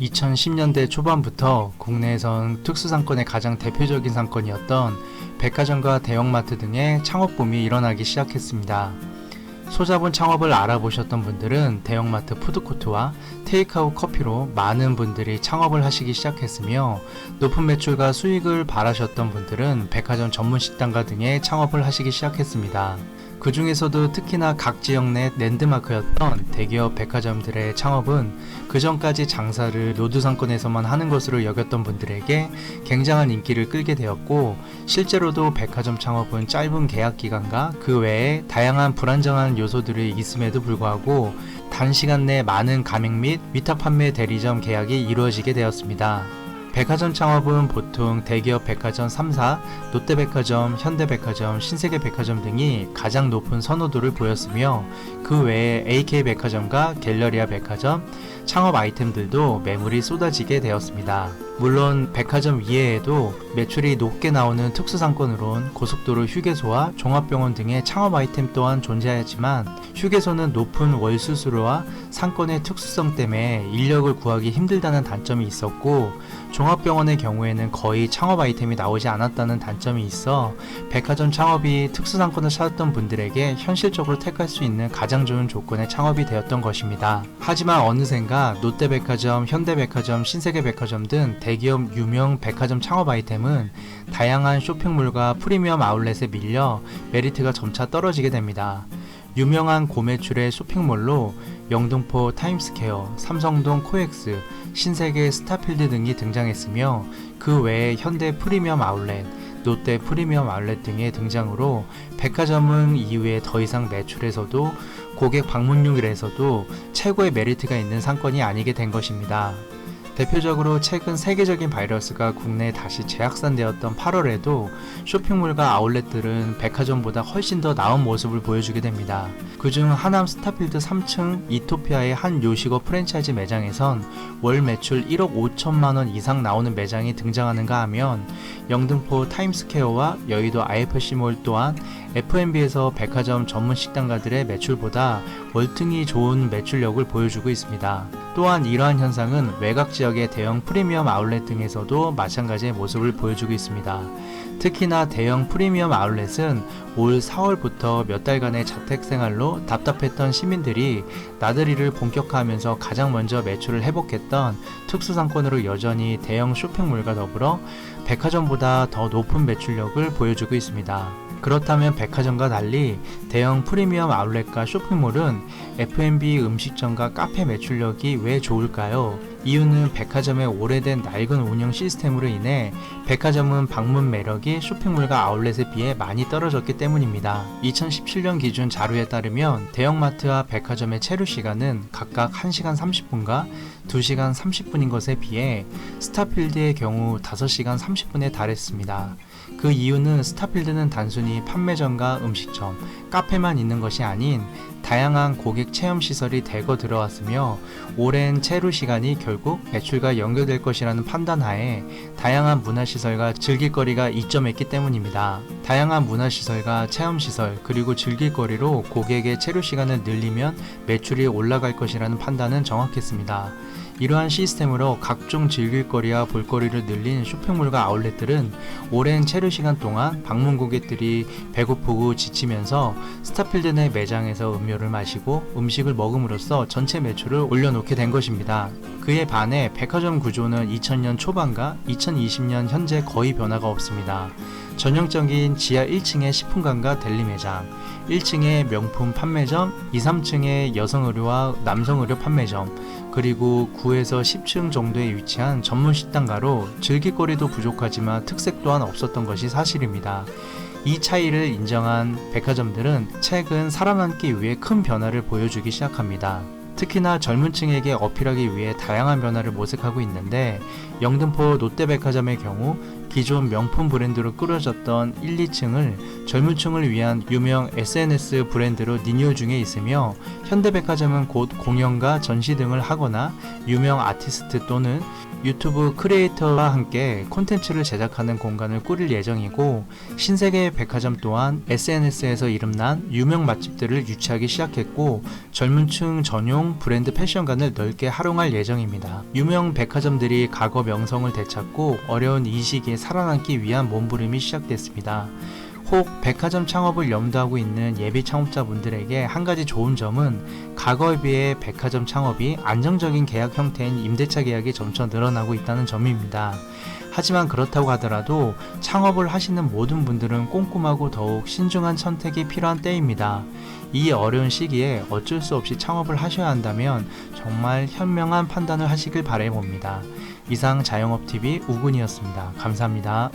2010년대 초반부터 국내에선 특수상권의 가장 대표적인 상권이었던 백화점과 대형마트 등의 창업붐이 일어나기 시작했습니다. 소자본 창업을 알아보셨던 분들은 대형마트 푸드코트와 테이크아웃 커피로 많은 분들이 창업을 하시기 시작했으며 높은 매출과 수익을 바라셨던 분들은 백화점 전문 식당가 등의 창업을 하시기 시작했습니다. 그 중에서도 특히나 각 지역 내 랜드마크였던 대기업 백화점들의 창업은 그 전까지 장사를 노두상권에서만 하는 것으로 여겼던 분들에게 굉장한 인기를 끌게 되었고 실제로도 백화점 창업은 짧은 계약 기간과 그 외에 다양한 불안정한 요소들이 있음에도 불구하고 단시간 내 많은 가맹 및 위탁 판매 대리점 계약이 이루어지게 되었습니다. 백화점 창업은 보통 대기업 백화점 3사, 롯데백화점, 현대백화점, 신세계백화점 등이 가장 높은 선호도를 보였으며 그 외에 AK백화점과 갤러리아 백화점, 창업 아이템들도 매물이 쏟아지게 되었습니다. 물론 백화점 이외에도 매출이 높게 나오는 특수상권으론 고속도로 휴게소와 종합병원 등의 창업 아이템 또한 존재하지만 휴게소는 높은 월수수료와 상권의 특수성 때문에 인력을 구하기 힘들다는 단점이 있었고 종합병원의 경우에는 거의 창업 아이템이 나오지 않았다는 단점이 있어 백화점 창업이 특수상권을 찾았던 분들에게 현실적으로 택할 수 있는 가장 좋은 조건의 창업이 되었던 것입니다. 하지만 어느샌가 롯데백화점, 현대백화점, 신세계백화점 등 대기업 유명 백화점 창업 아이템은 다양한 쇼핑몰과 프리미엄 아울렛에 밀려 메리트가 점차 떨어지게 됩니다. 유명한 고매출의 쇼핑몰로 영등포 타임스퀘어, 삼성동 코엑스, 신세계 스타필드 등이 등장했으며 그 외에 현대 프리미엄 아울렛, 롯데 프리미엄 아울렛 등의 등장으로 백화점은 이후에 더 이상 매출에서도 고객 방문율에서도 최고의 메리트가 있는 상권이 아니게 된 것입니다. 대표적으로 최근 세계적인 바이러스가 국내에 다시 재확산되었던 8월에도 쇼핑몰과 아울렛들은 백화점보다 훨씬 더 나은 모습을 보여주게 됩니다. 그중 하남 스타필드 3층 이토피아의 한 요식업 프랜차이즈 매장에선 월 매출 1억 5천만 원 이상 나오는 매장이 등장하는가 하면 영등포 타임스퀘어와 여의도 IFC몰 또한 F&B에서 백화점 전문 식당가들의 매출보다 월등히 좋은 매출력을 보여주고 있습니다. 또한 이러한 현상은 외곽 지역의 대형 프리미엄 아울렛 등에서도 마찬가지의 모습을 보여주고 있습니다. 특히나 대형 프리미엄 아울렛은 올 4월부터 몇 달간의 자택 생활로 답답했던 시민들이 나들이를 본격화하면서 가장 먼저 매출을 회복했던 특수상권으로 여전히 대형 쇼핑몰과 더불어 백화점보다 더 높은 매출력을 보여주고 있습니다. 그렇다면 백화점과 달리 대형 프리미엄 아울렛과 쇼핑몰은 F&B 음식점과 카페 매출력이 왜 좋을까요? 이유는 백화점의 오래된 낡은 운영 시스템으로 인해 백화점은 방문 매력이 쇼핑몰과 아울렛에 비해 많이 떨어졌기 때문입니다. 2017년 기준 자료에 따르면 대형마트와 백화점의 체류 시간은 각각 1시간 30분과 2시간 30분인 것에 비해 스타필드의 경우 5시간 30분에 달했습니다. 그 이유는 스타필드는 단순히 판매점과 음식점, 카페만 있는 것이 아닌 다양한 고객 체험 시설이 대거 들어왔으며 오랜 체류 시간이 결국 매출과 연결될 것이라는 판단하에 다양한 문화시설과 즐길거리가 이점했기 때문입니다. 다양한 문화시설과 체험시설 그리고 즐길거리로 고객의 체류 시간을 늘리면 매출이 올라갈 것이라는 판단은 정확했습니다. 이러한 시스템으로 각종 즐길거리와 볼거리를 늘린 쇼핑몰과 아울렛들은 오랜 체류 시간 동안 방문 고객들이 배고프고 지치면서 스타필드 내 매장에서 음료를 마시고 음식을 먹음으로써 전체 매출을 올려놓게 된 것입니다. 그에 반해 백화점 구조는 2000년 초반과 2020년 현재 거의 변화가 없습니다. 전형적인 지하 1층의 식품관과 델리 매장, 1층의 명품 판매점, 2, 3층의 여성 의류와 남성 의류 판매점, 그리고 9에서 10층 정도에 위치한 전문 식당가로 즐길거리도 부족하지만 특색 또한 없었던 것이 사실입니다. 이 차이를 인정한 백화점들은 최근 살아남기 위해 큰 변화를 보여주기 시작합니다. 특히나 젊은 층에게 어필하기 위해 다양한 변화를 모색하고 있는데 영등포 롯데백화점의 경우 기존 명품 브랜드로 꾸려졌던 1, 2층을 젊은 층을 위한 유명 SNS 브랜드로 리뉴얼 중에 있으며 현대백화점은 곧 공연과 전시 등을 하거나 유명 아티스트 또는 유튜브 크리에이터와 함께 콘텐츠를 제작하는 공간을 꾸릴 예정이고 신세계 백화점 또한 SNS에서 이름난 유명 맛집들을 유치하기 시작했고 젊은 층 전용 브랜드 패션관을 넓게 활용할 예정입니다. 유명 백화점들이 과거 명성을 되찾고 어려운 이 시기에 살아남기 위한 몸부림이 시작됐습니다. 혹 백화점 창업을 염두하고 있는 예비 창업자분들에게 한 가지 좋은 점은 과거에 비해 백화점 창업이 안정적인 계약 형태인 임대차 계약이 점차 늘어나고 있다는 점입니다. 하지만 그렇다고 하더라도 창업을 하시는 모든 분들은 꼼꼼하고 더욱 신중한 선택이 필요한 때입니다. 이 어려운 시기에 어쩔 수 없이 창업을 하셔야 한다면 정말 현명한 판단을 하시길 바라봅니다. 이상 자영업TV 우군이었습니다. 감사합니다.